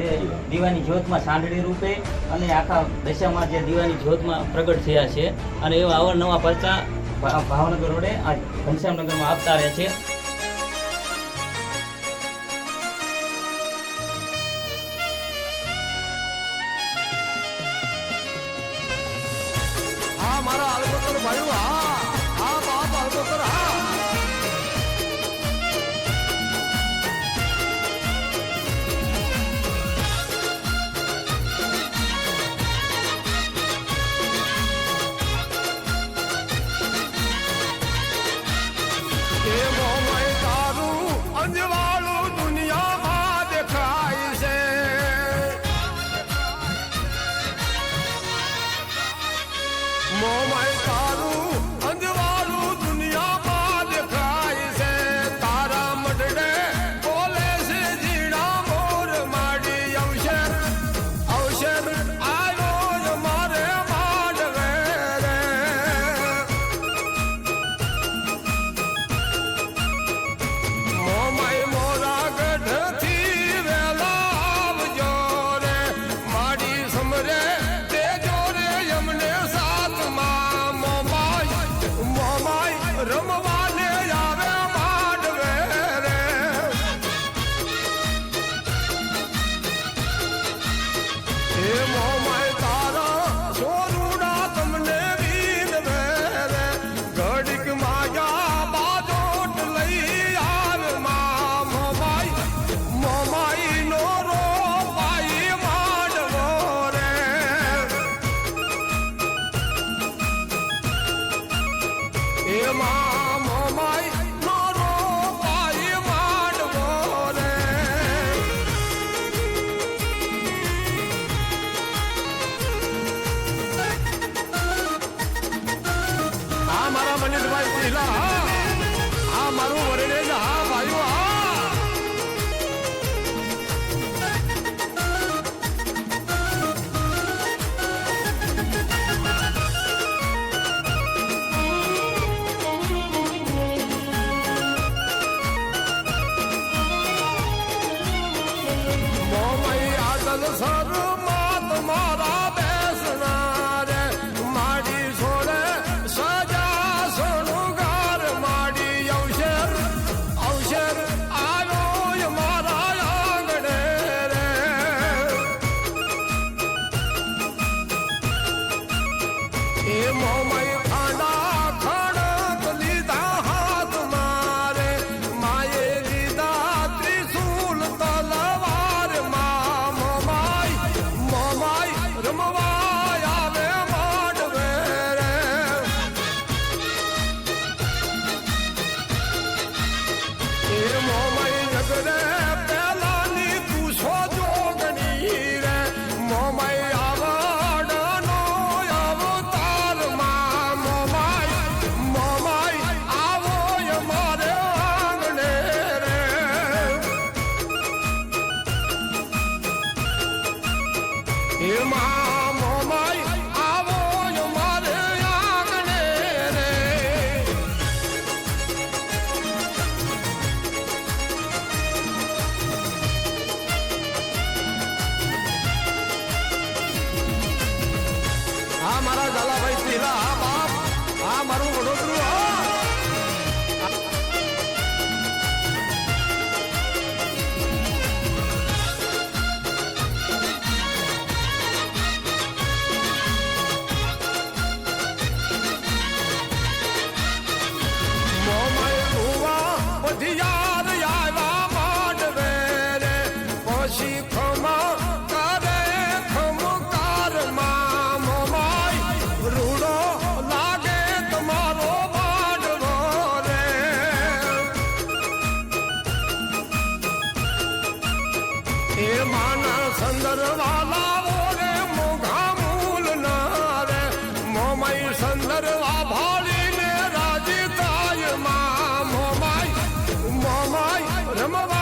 જે દીવાની જ્યોતમાં સાંડળી રૂપે અને આખા દશામાં જે દીવાની જ્યોતમાં પ્રગટ થયા છે. અને એવા અવારનવા પરચા ભાવનગર રોડે આ ઘનશ્યામનગરમાં આપતા રહે છે. મારા આલકોતર ભાઈ હા આ બાપ આલકોતર હા. આ મારું વરડેજ હા. વૈસીલા હા બાપ આ મારું વડોદરું હા એ માના સંદરવાલા ઓરે મોઘા મૂલ ના રે મોમાઈ સંદરવા ભાળીને રાજી થાયમાં મોમાઈ રમવા